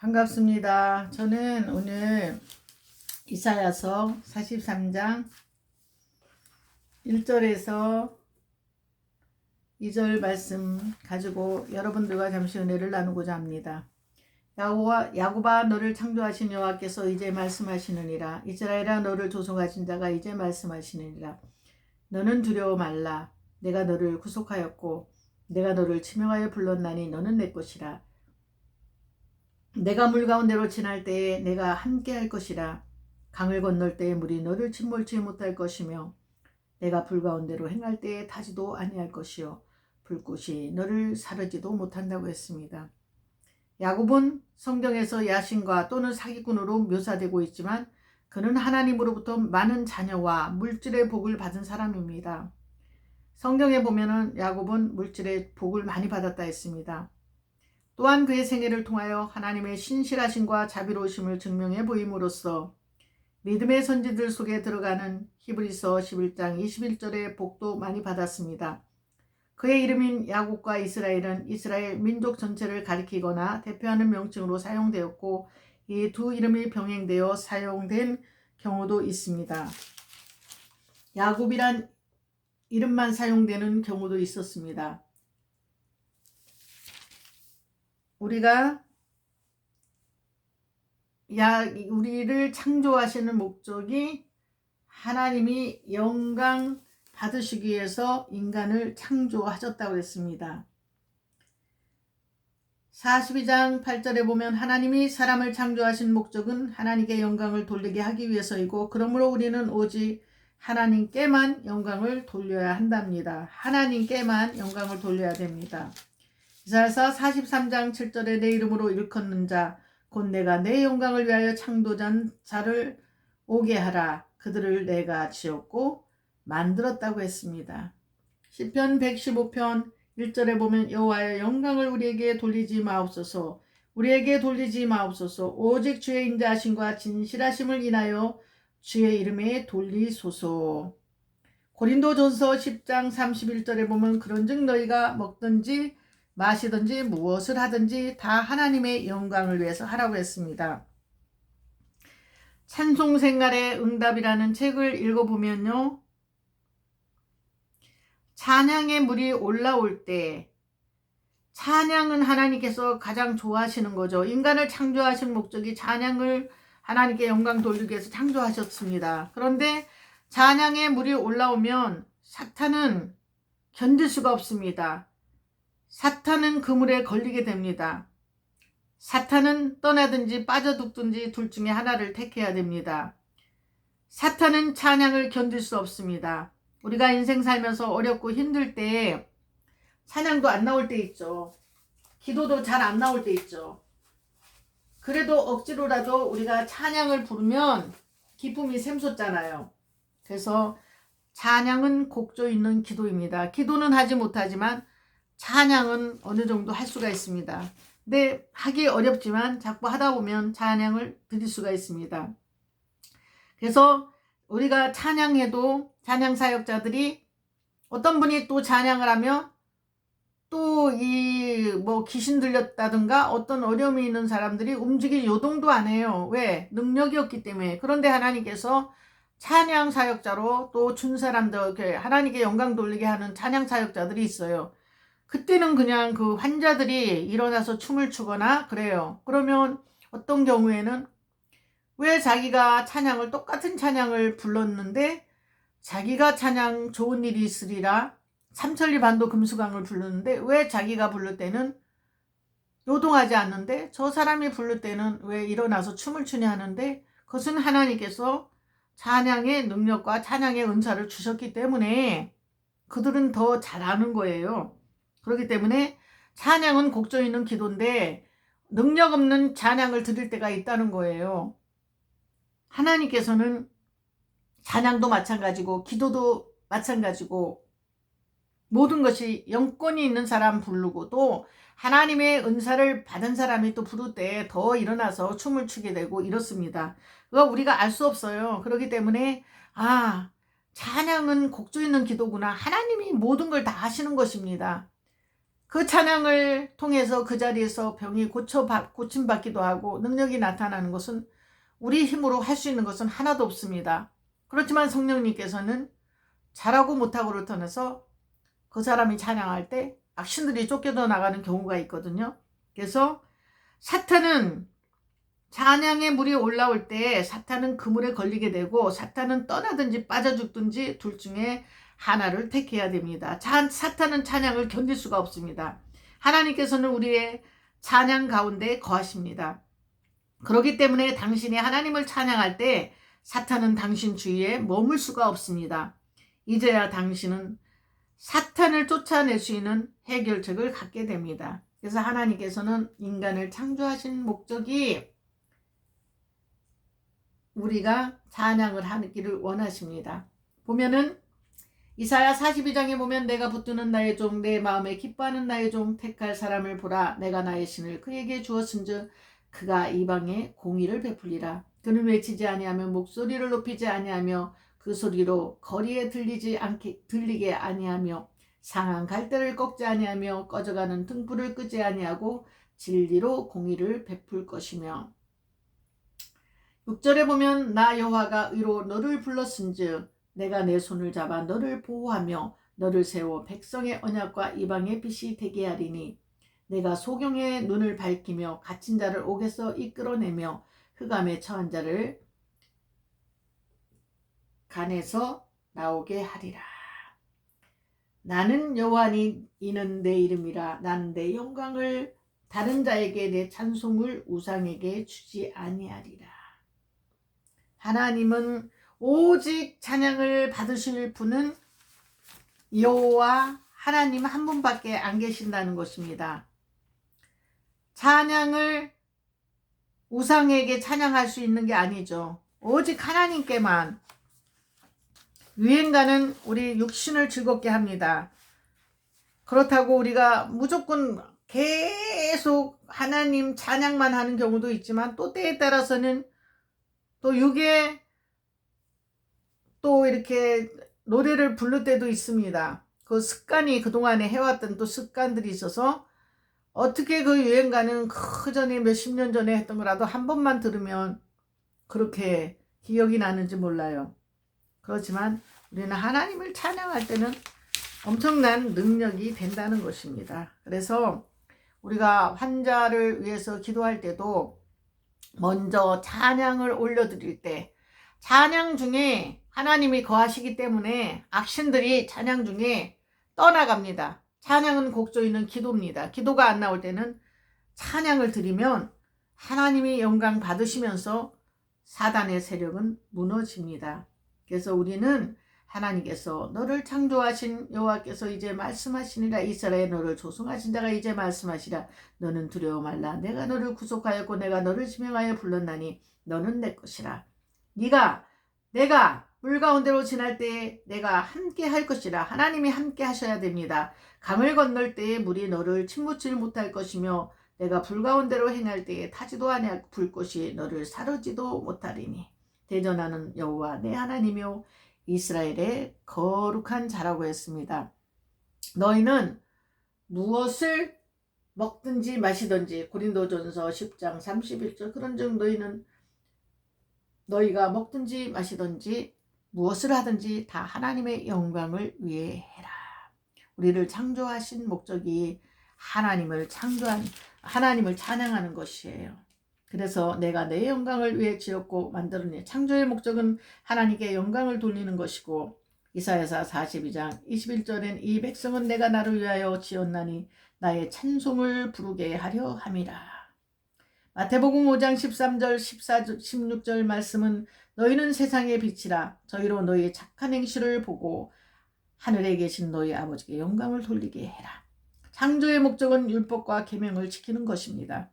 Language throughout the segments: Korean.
반갑습니다. 저는 오늘 이사야서 43장 1절에서 2절 말씀 가지고 여러분들과 잠시 은혜를 나누고자 합니다. 야고바, 야고바 너를 창조하신 여호와께서 이제 말씀하시느니라 이스라엘아 너를 조성하신 자가 이제 말씀하시느니라 너는 두려워 말라 내가 너를 구속하였고 내가 너를 치명하여 불렀나니 너는 내 것이라 내가 물 가운데로 지날 때에 내가 함께 할 것이라 강을 건널 때에 물이 너를 침몰치 못할 것이며 내가 불 가운데로 행할 때에 타지도 아니할 것이요 불꽃이 너를 사르지도 못한다고 했습니다. 야곱은 성경에서 야신과 또는 사기꾼으로 묘사되고 있지만 그는 하나님으로부터 많은 자녀와 물질의 복을 받은 사람입니다. 성경에 보면은 야곱은 물질의 복을 많이 받았다 했습니다. 또한 그의 생애를 통하여 하나님의 신실하심과 자비로우심을 증명해 보임으로써 믿음의 선지들 속에 들어가는 히브리서 11장 21절의 복도 많이 받았습니다. 그의 이름인 야곱과 이스라엘은 이스라엘 민족 전체를 가리키거나 대표하는 명칭으로 사용되었고 이 두 이름이 병행되어 사용된 경우도 있습니다. 야곱이란 이름만 사용되는 경우도 있었습니다. 우리가 야 우리를 창조하시는 목적이 하나님이 영광 받으시기 위해서 인간을 창조하셨다고 했습니다. 42장 8절에 보면 하나님이 사람을 창조하신 목적은 하나님께 영광을 돌리게 하기 위해서이고 그러므로 우리는 오직 하나님께만 영광을 돌려야 한답니다. 하나님께만 영광을 돌려야 됩니다. 이사야서 43장 7절에 내 이름으로 일컫는 자 곧 내가 내 영광을 위하여 창조전 자를 오게 하라. 그들을 내가 지었고 만들었다고 했습니다. 시편 115편 1절에 보면 여호와의 영광을 우리에게 돌리지 마옵소서. 우리에게 돌리지 마옵소서. 오직 주의 인자하심과 진실하심을 인하여 주의 이름에 돌리소서. 고린도전서 10장 31절에 보면 그런즉 너희가 먹든지 마시든지 무엇을 하든지 다 하나님의 영광을 위해서 하라고 했습니다. 찬송 생활의 응답이라는 책을 읽어보면요. 찬양의 물이 올라올 때 찬양은 하나님께서 가장 좋아하시는 거죠. 인간을 창조하신 목적이 찬양을 하나님께 영광 돌리기 위해서 창조하셨습니다. 그런데 찬양의 물이 올라오면 사탄은 견딜 수가 없습니다. 사탄은 그물에 걸리게 됩니다. 사탄은 떠나든지 빠져둑든지 둘 중에 하나를 택해야 됩니다. 사탄은 찬양을 견딜 수 없습니다. 우리가 인생 살면서 어렵고 힘들 때 찬양도 안 나올 때 있죠. 기도도 잘 안 나올 때 있죠. 그래도 억지로라도 우리가 찬양을 부르면 기쁨이 샘솟잖아요. 그래서 찬양은 곡조 있는 기도입니다. 기도는 하지 못하지만 찬양은 어느 정도 할 수가 있습니다. 근데 하기 어렵지만 자꾸 하다 보면 찬양을 드릴 수가 있습니다. 그래서 우리가 찬양해도 찬양 사역자들이 어떤 분이 또 찬양을 하면 또이 뭐 귀신 들렸다든가 어떤 어려움이 있는 사람들이 움직일 요동도 안 해요. 왜? 능력이 없기 때문에. 그런데 하나님께서 찬양 사역자로 또 준 사람들, 하나님께 영광 돌리게 하는 찬양 사역자들이 있어요. 그때는 그냥 그 환자들이 일어나서 춤을 추거나 그래요. 그러면 어떤 경우에는 왜 자기가 찬양을 똑같은 찬양을 불렀는데 자기가 찬양 좋은 일이 있으리라 삼천리 반도 금수강을 부르는데 왜 자기가 부를 때는 요동하지 않는데 저 사람이 부를 때는 왜 일어나서 춤을 추냐 하는데 그것은 하나님께서 찬양의 능력과 찬양의 은사를 주셨기 때문에 그들은 더 잘하는 거예요. 그렇기 때문에 찬양은 곡조 있는 기도인데 능력 없는 찬양을 드릴 때가 있다는 거예요. 하나님께서는 찬양도 마찬가지고 기도도 마찬가지고 모든 것이 영권이 있는 사람 부르고 또 하나님의 은사를 받은 사람이 또 부를 때 더 일어나서 춤을 추게 되고 이렇습니다. 그거 우리가 알 수 없어요. 그렇기 때문에 아 찬양은 곡조 있는 기도구나. 하나님이 모든 걸 다 하시는 것입니다. 그 찬양을 통해서 그 자리에서 병이 고쳐 고침받기도 하고 능력이 나타나는 것은 우리 힘으로 할 수 있는 것은 하나도 없습니다. 그렇지만 성령님께서는 잘하고 못하고를 떠나서 그 사람이 찬양할 때 악신들이 쫓겨져 나가는 경우가 있거든요. 그래서 사탄은 찬양의 물이 올라올 때 사탄은 그물에 걸리게 되고 사탄은 떠나든지 빠져 죽든지 둘 중에 하나를 택해야 됩니다. 자, 사탄은 찬양을 견딜 수가 없습니다. 하나님께서는 우리의 찬양 가운데 거하십니다. 그렇기 때문에 당신이 하나님을 찬양할 때 사탄은 당신 주위에 머물 수가 없습니다. 이제야 당신은 사탄을 쫓아낼 수 있는 해결책을 갖게 됩니다. 그래서 하나님께서는 인간을 창조하신 목적이 우리가 찬양을 하기를 원하십니다. 보면은 이사야 42장에 보면 내가 붙드는 나의 종 내 마음에 기뻐하는 나의 종 택할 사람을 보라. 내가 나의 신을 그에게 주었은즉 그가 이방에 공의를 베풀리라. 그는 외치지 아니하며 목소리를 높이지 아니하며 그 소리로 거리에 들리지 않게 들리게 아니하며 상한 갈대를 꺾지 아니하며 꺼져가는 등불을 끄지 아니하고 진리로 공의를 베풀 것이며. 6절에 보면 나 여호와가 의로 너를 불렀은즉 내가 내 손을 잡아 너를 보호하며 너를 세워 백성의 언약과 이방의 빛이 되게 하리니 내가 소경의 눈을 밝히며 갇힌 자를 옥에서 이끌어내며 흑암에 처한 자를 간에서 나오게 하리라. 나는 여호와니 이는 내 이름이라 나는 내 영광을 다른 자에게 내 찬송을 우상에게 주지 아니하리라. 하나님은 오직 찬양을 받으실 분은 여호와 하나님 한 분밖에 안 계신다는 것입니다. 찬양을 우상에게 찬양할 수 있는 게 아니죠. 오직 하나님께만 유행가는 우리 육신을 즐겁게 합니다. 그렇다고 우리가 무조건 계속 하나님 찬양만 하는 경우도 있지만 또 때에 따라서는 또 육에 또 이렇게 노래를 부를 때도 있습니다. 그 습관이 그동안에 해왔던 또 습관들이 있어서 어떻게 그 유행가는 그 전에 몇십 년 전에 했던 거라도 한 번만 들으면 그렇게 기억이 나는지 몰라요. 그렇지만 우리는 하나님을 찬양할 때는 엄청난 능력이 된다는 것입니다. 그래서 우리가 환자를 위해서 기도할 때도 먼저 찬양을 올려드릴 때 찬양 중에 하나님이 거하시기 때문에 악신들이 찬양 중에 떠나갑니다. 찬양은 곡조이는 기도입니다. 기도가 안 나올 때는 찬양을 드리면 하나님이 영광 받으시면서 사단의 세력은 무너집니다. 그래서 우리는 하나님께서 너를 창조하신 여호와께서 이제 말씀하시니라 이스라엘 너를 조성하신 자가 이제 말씀하시라 너는 두려워 말라 내가 너를 구속하였고 내가 너를 지명하여 불렀나니 너는 내 것이라 네가 내가 물 가운데로 지날 때에 내가 함께 할 것이라 하나님이 함께 하셔야 됩니다. 강을 건널 때에 물이 너를 침묵질 못할 것이며 내가 불 가운데로 행할 때에 타지도 아니할 불꽃이 너를 사르지도 못하리니 대전하는 여호와 내 하나님이요 이스라엘의 거룩한 자라고 했습니다. 너희는 무엇을 먹든지 마시든지 고린도전서 10장 31절 그런즉 너희는 너희가 먹든지 마시든지 무엇을 하든지 다 하나님의 영광을 위해 해라. 우리를 창조하신 목적이 하나님을 창조한 하나님을 찬양하는 것이에요. 그래서 내가 내 영광을 위해 지었고 만들었니 창조의 목적은 하나님께 영광을 돌리는 것이고 이사야서 42장 21절엔 이 백성은 내가 나를 위하여 지었나니 나의 찬송을 부르게 하려 함이라. 마태복음 5장 13절 14절 16절 말씀은 너희는 세상의 빛이라 저희로 너희의 착한 행실을 보고 하늘에 계신 너희 아버지께 영광을 돌리게 해라. 창조의 목적은 율법과 계명을 지키는 것입니다.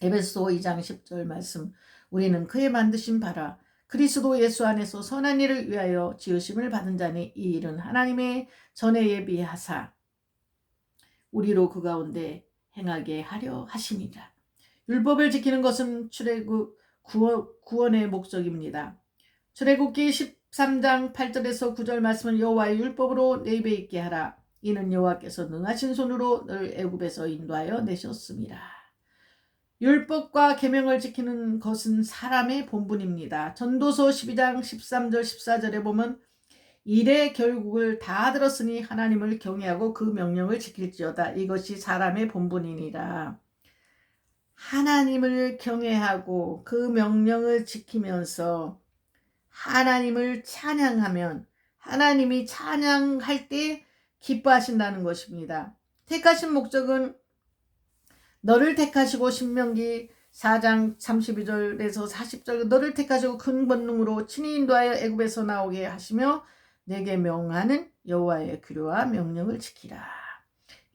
에베소 2장 10절 말씀 우리는 그의 만드신 바라 그리스도 예수 안에서 선한 일을 위하여 지으심을 받은 자니 이 일은 하나님의 전에 예비하사 우리로 그 가운데 행하게 하려 하심이라. 율법을 지키는 것은 출애굽 구원의 목적입니다. 출애굽기 13장 8절에서 9절 말씀은 여호와의 율법으로 내 입에 있게 하라. 이는 여호와께서 능하신 손으로 늘 애굽에서 인도하여 내셨습니다. 율법과 계명을 지키는 것은 사람의 본분입니다. 전도서 12장 13절 14절에 보면 일의 결국을 다 들었으니 하나님을 경외하고 그 명령을 지킬지어다. 이것이 사람의 본분이니라. 하나님을 경외하고 그 명령을 지키면서 하나님을 찬양하면 하나님이 찬양할 때 기뻐하신다는 것입니다. 택하신 목적은 너를 택하시고 신명기 4장 32절에서 40절 너를 택하시고 큰 권능으로 친히 인도하여 애굽에서 나오게 하시며 내게 명하는 여호와의 규례와 명령을 지키라.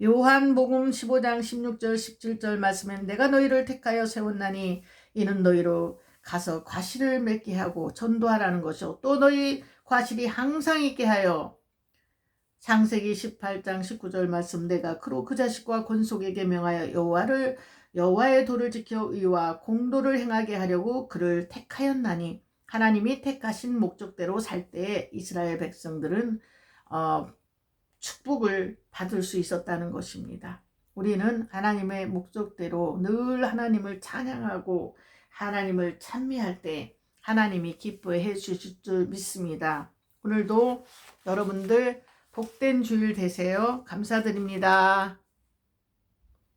요한복음 15장 16절 17절 말씀엔 내가 너희를 택하여 세웠나니 이는 너희로 가서 과실을 맺게 하고 전도하라는 것이요. 또 너희 과실이 항상 있게 하여 창세기 18장 19절 말씀 내가 그로 그 자식과 권속에게 명하여 여호와를 여호와의 도를 지켜 의와 공도를 행하게 하려고 그를 택하였나니 하나님이 택하신 목적대로 살 때에 이스라엘 백성들은 어, 축복을 받을 수 있었다는 것입니다. 우리는 하나님의 목적대로 늘 하나님을 찬양하고 하나님을 찬미할 때 하나님이 기뻐해 주실 줄 믿습니다. 오늘도 여러분들 복된 주일 되세요. 감사드립니다.